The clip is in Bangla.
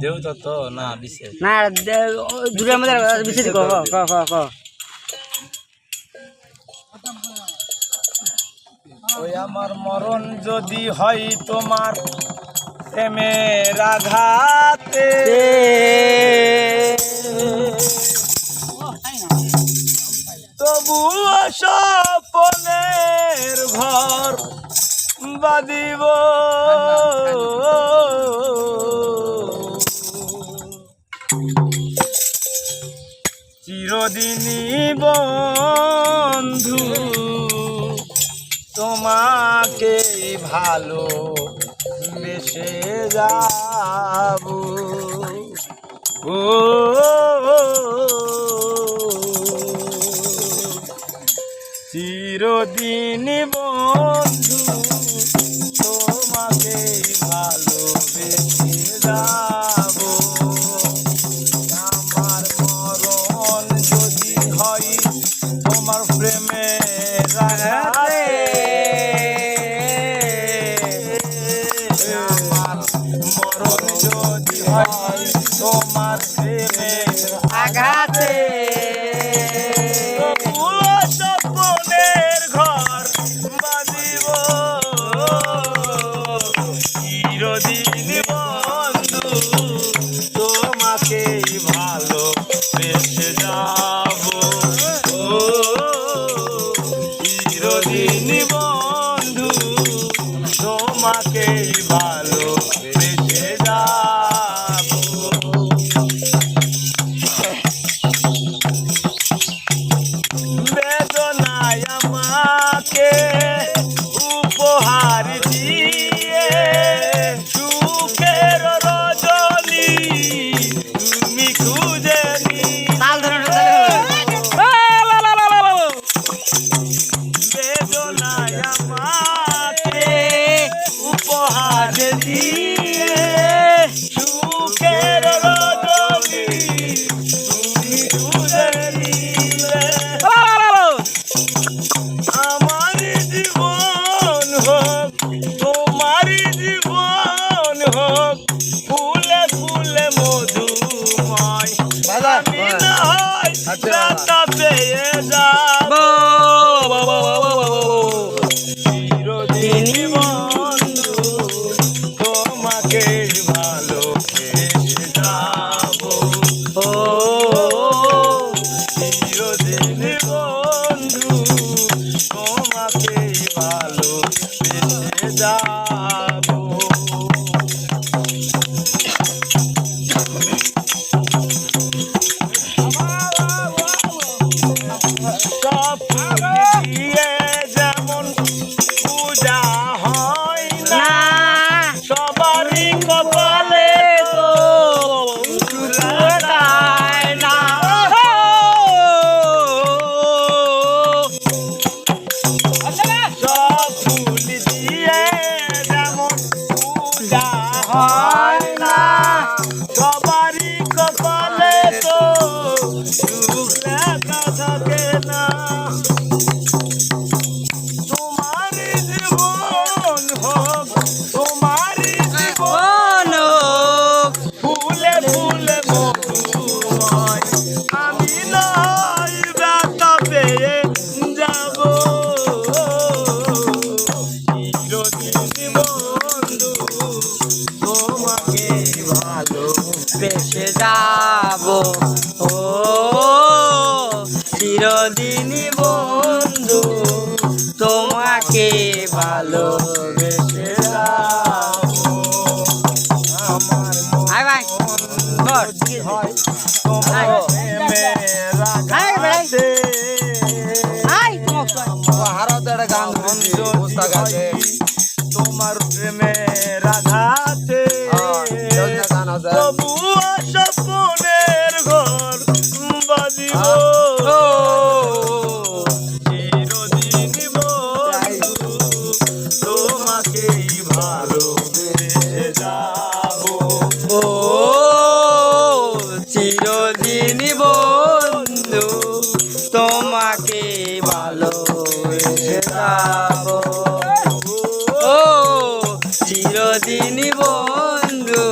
যেহেতু তো না বিশেষ না দে- ও দুটার মধ্যে বেশি ক ক ক ক ক ওই আমার মরণ যদি হয় তোমার প্রেমের আঘাতে তবুও স্বপনের ঘর বাদিব চিরদিনই বন্ধু তোমাকে ভালো বেসে যাব। ও চিরদিন বন্ধু তোমাকে ভালো বেসে যাব। তোমাকে ভালো যাব। বেদনায় আমাকে উপহার দিয়ে সুখের রজনী তুমি খুঁজে বেদনায় উপহার দিয়ে পেয়ে যাব। চিরদিন বন্ধু তোমাকে ভালো বেসে যাব। ও চিরদিন বন্ধু। ভালোবেসে আমার হয় তোমার প্রেমের আঘাতে তবুও স্বপ্নের ঘর বাজিব। তোমাকেই ভালোবেসে যাব। ও চিরদিন বন্ধু তোমাকে ভালোবেসে যাব। ও চিরদিন বন্ধু